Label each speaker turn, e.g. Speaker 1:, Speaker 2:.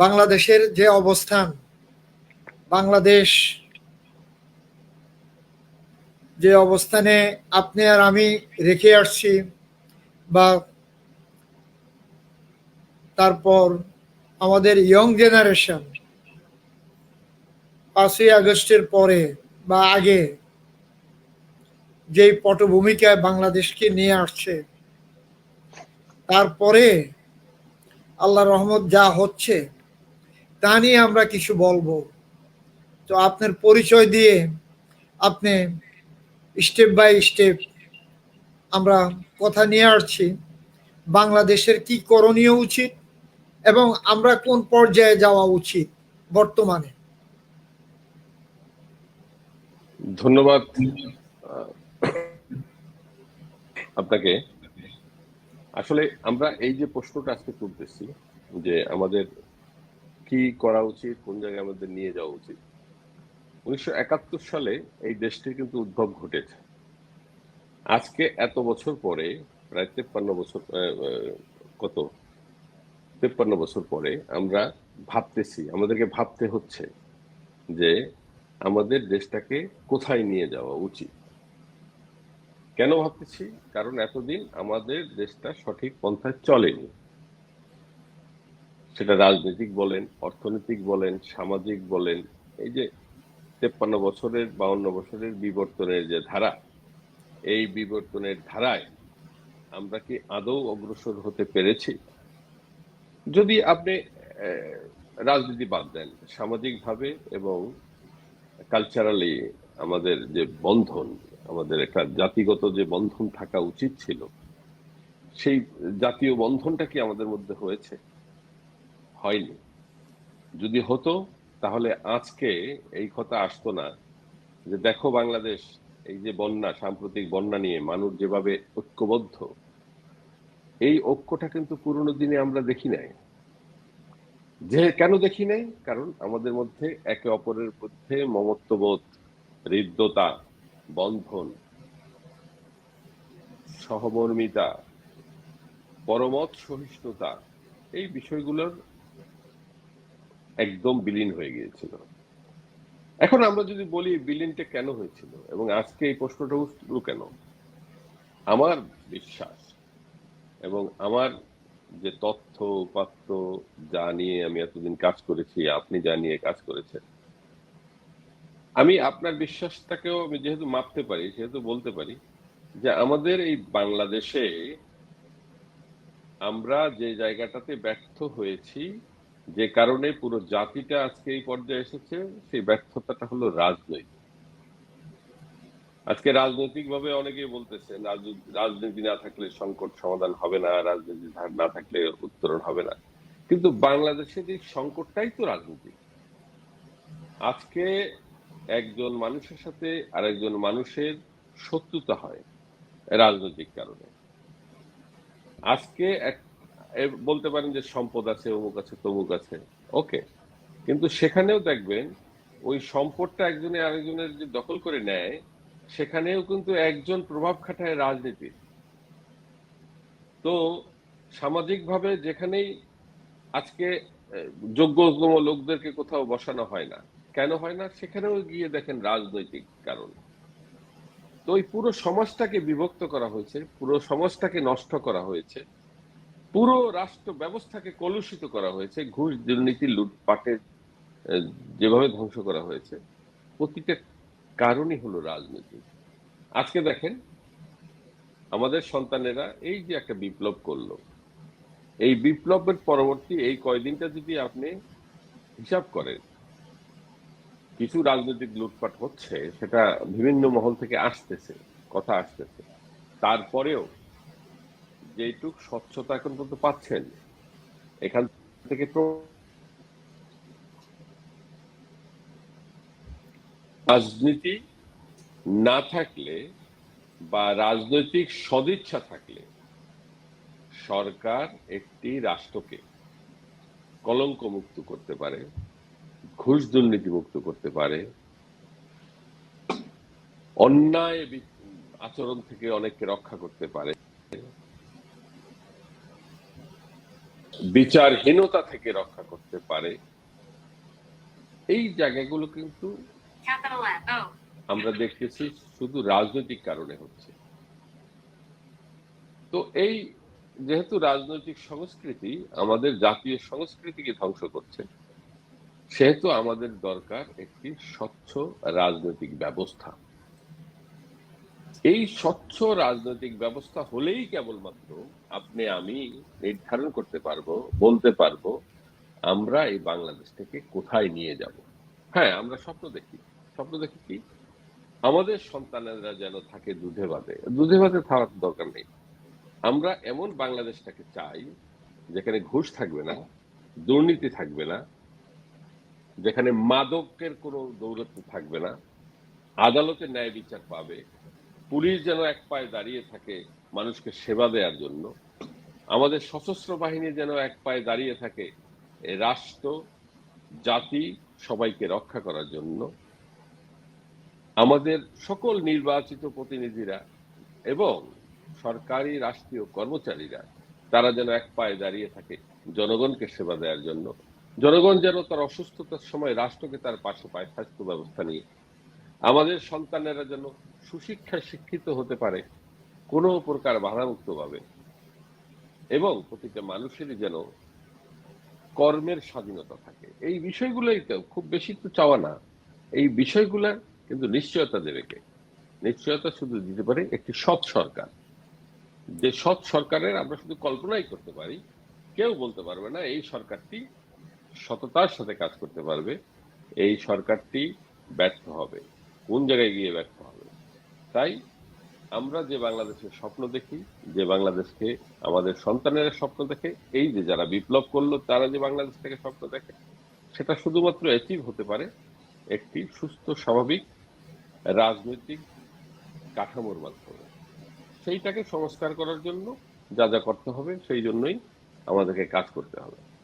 Speaker 1: বাংলাদেশের যে অবস্থান, বাংলাদেশ যে অবস্থানে আপনি আর আমি রেখে আসছি বা তারপর আমাদের ইয়ং জেনারেশন পাঁচই আগস্টের পরে বা আগে যেই পটভূমিকায় বাংলাদেশকে নিয়ে আসছে, তারপরে আল্লাহ রহমত যা হচ্ছে তা নিয়ে আমরা কিছু বলব। তো আপনার পরিচয় দিয়ে আপনি স্টেপ বাই স্টেপ আমরা কথা নিয়ে আসছি। বাংলাদেশের কি করণীয় উচিত এবং আমরা কোন পর্যায়ে যাওয়া উচিত বর্তমানে?
Speaker 2: ধন্যবাদ, আপনাকে। আসলে আমরা এই যে প্রশ্নটা আজকে তুলতেছি যে আমাদের কি করা উচিত, কোন জায়গায় আমাদের নিয়ে যাওয়া উচিত। উনিশশো একাত্তর সালে এই দেশটির কিন্তু উদ্ভব ঘটেছে। আজকে এত বছর পরে, প্রায় তেপ্পান্ন বছর কত? তেপ্পান্ন বছর পরে আমরা ভাবতেছি, আমাদেরকে ভাবতে হচ্ছে যে আমাদের দেশটাকে কোথায় নিয়ে যাওয়া উচিত। কেন ভাবতেছি? কারণ এতদিন আমাদের দেশটা সঠিক পন্থায় চলেনি। সেটা রাজনৈতিক বলেন, অর্থনৈতিক বলেন, সামাজিক বলেন, এই যে তেপ্পান্ন বছরের, বাউন্ন বছরের বিবর্তনের যে ধারা, এই বিবর্তনের ধারায় আমরা কি আদৌ অগ্রসর হতে পেরেছি? যদি আপনি রাজনীতি বাদ দেন, সামাজিকভাবে এবং কালচারালি আমাদের যে বন্ধন, আমাদের একটা জাতিগত যে বন্ধন থাকা উচিত ছিল, সেই জাতীয় বন্ধনটা কি আমাদের মধ্যে হয়েছে? হয়নি। যদি হতো, তাহলে আজকে এই কথা আসতো না যে দেখো বাংলাদেশ, এই যে বন্যা, সাম্প্রতিক বন্যা নিয়ে মানুষ যেভাবে ঐক্যবদ্ধ, এই ঐক্যটা কিন্তু পুরোনো দিনে আমরা দেখি নাই। যে কেন দেখি নাই? কারণ আমাদের মধ্যে একে অপরের মধ্যে মমত্ববোধ, হৃদ্যতা, বন্ধন, সহমর্মিতা, পরমত সহিষ্ণুতা, এই বিষয়গুলোর একদম বিলীন হয়ে গিয়েছিল। এখন আমরা যদি বলি বিলীনটা কেন হয়েছিল এবং আজকে এই প্রশ্নটা উঠল কেন? আমার বিশ্বাস এবং আমার যে তথ্য, উপাত্ত যা নিয়ে আমি এতদিন কাজ করেছি, আপনি যা নিয়ে কাজ করেছেন, আমি আপনার বিশ্বাসটাকেও আমি যেহেতু মাপতে পারি, সেহেতু বলতে পারি যে আমাদের এই বাংলাদেশে আমরা যে জায়গাটাতে ব্যর্থ হয়েছি যে কারণে পুরো জাতিটা আজকে এই পর্যায়ে এসেছে, সেই ব্যর্থতাটা হলো রাজনৈতিক। আজকে রাজনৈতিক ভাবে অনেকেই বলতেছেন রাজনীতি না থাকলে সংকট সমাধান হবে না, রাজনীতি না থাকলে উত্তরণ হবে না। কিন্তু বাংলাদেশের এই সংকটটাই তো রাজনীতি। আজকে একজন মানুষের সাথে আরেকজন মানুষের শত্রুতা হয় রাজনৈতিক কারণে। আজকে এক বলতে পারেন যে সম্পদ আছে, অমুক আছে, তমুক আছে। ওকে। কিন্তু সেখানেও দেখবেন, ওই সম্পদটা একজনে আরেকজনের যে দখল করে নেয়, সেখানেও কিন্তু একজন প্রভাব খাটায় রাজনীতির তো সামাজিকভাবে যেখানেই আজকে যোগ্যতম লোকদেরকে কোথাও বসানো হয় না। কেন হয় না? সেখানেও গিয়ে দেখেন রাজনৈতিক কারণ। তো ওই পুরো সমাজটাকে বিভক্ত করা হয়েছে, পুরো সমাজটাকে নষ্ট করা হয়েছে। পুরো রাষ্ট্র ব্যবস্থাকে কলুষিত করা হয়েছে, ঘুষ দুর্নীতি, লুটপাটের যেভাবে ধ্বংস করা হয়েছে, প্রতিটা কারণই হলো রাজনীতি। আজকে দেখেন, আমাদের সন্তানেরা এই যে একটা বিপ্লব করল, এই বিপ্লবের পরবর্তী এই কয়দিনটা যদি আপনি হিসাব করেন, কিছু রাজনৈতিক লুটপাট হচ্ছে, সেটা বিভিন্ন মহল থেকে আসতেছে, কথা আসতেছে। তারপরেও যেটুক স্বচ্ছতা এখন পর্যন্ত পাচ্ছেন, এখান থেকে রাজনীতি না থাকলে বা রাজনৈতিক সদিচ্ছা থাকলে সরকার একটি রাষ্ট্রকে কলঙ্ক মুক্ত করতে পারে, ঘুষ দুর্নীতি মুক্ত করতে পারে। অন্যায় আচরণ থেকে অনেককে রক্ষা করতে পারে। বিচারহীনতা থেকে রক্ষা করতে পারে। এই জায়গাগুলো কিন্তু
Speaker 3: Capital F O.
Speaker 2: আমরা দেখতেছি শুধু রাজনৈতিক কারণে হচ্ছে। তো এই যেহেতু রাজনৈতিক সংস্কৃতি আমাদের জাতীয় সংস্কৃতিকে ধ্বংস করছে সেহেতু আমাদের দরকার একটি স্বচ্ছ রাজনৈতিক ব্যবস্থা। এই স্বচ্ছ রাজনৈতিক ব্যবস্থা হলেই কেবলমাত্র আপনি, আমি নির্ধারণ করতে পারব, বলতে পারব, আমরা এই বাংলাদেশটাকে কোথায় নিয়ে যাব। হ্যাঁ আমরা স্বপ্ন দেখি। স্বপ্ন দেখি কি? আমাদের সন্তানেরা যেন থাকে দুধে ভাতে দুধে ভাতে থাকার দরকার নেই। আমরা এমন বাংলাদেশটাকে চাই, যেখানে ঘুষ থাকবে না, দুর্নীতি থাকবে না, যেখানে মাদকের কোনো দৌরত্ব থাকবে না, আদালতে ন্যায় বিচার পাবে পুলিশ যেন এক পায়ে দাঁড়িয়ে থাকে মানুষকে সেবা দেওয়ার জন্য, আমাদের সশস্ত্র বাহিনী যেন এক পায়ে দাঁড়িয়ে থাকে রাষ্ট্র, জাতি সবাইকে রক্ষা করার জন্য, আমাদের সকল নির্বাচিত প্রতিনিধিরা এবং সরকারি রাষ্ট্রীয় কর্মচারীরা, তারা যেন এক পায়ে দাঁড়িয়ে থাকে জনগণকে সেবা দেওয়ার জন্য। জনগণ যেন তার অসুস্থতার সময় রাষ্ট্রকে তার পাশে পায়, স্বাস্থ্য ব্যবস্থা নিয়ে। আমাদের সন্তানেরা যেন সুশিক্ষায় শিক্ষিত হতে পারে, কোনো প্রকার বাধামুক্ত ভাবে। এবং প্রতিটা মানুষেরই যেন কর্মের স্বাধীনতা থাকে। এই বিষয়গুলোই তো খুব বেশি তো চাওয়া না। এই বিষয়গুলা কিন্তু নিশ্চয়তা দেবে কে? নিশ্চয়তা শুধু দিতে পারে একটি সৎ সরকার। যে সৎ সরকারের আমরা শুধু কল্পনাই করতে পারি, কেউ বলতে পারবে না এই সরকারটি সততার সাথে কাজ করতে পারবে, এই সরকারটি ব্যর্থ হবে, কোন জায়গায় গিয়ে ব্যর্থ হবে? তাই আমরা যে বাংলাদেশের স্বপ্ন দেখি, যে বাংলাদেশকে আমাদের সন্তানেরা স্বপ্ন দেখে, এই যে যারা বিপ্লব করল, তারা যে বাংলাদেশ থেকে স্বপ্ন দেখে, সেটা শুধুমাত্র অ্যাচিভ হতে পারে একটি সুস্থ, স্বাভাবিক, রাজনৈতিক কাঠামোর মাধ্যমে। সেইটাকে সংস্কার করার জন্য যা যা করতে হবে, সেই জন্যই আমাদেরকে কাজ করতে হবে।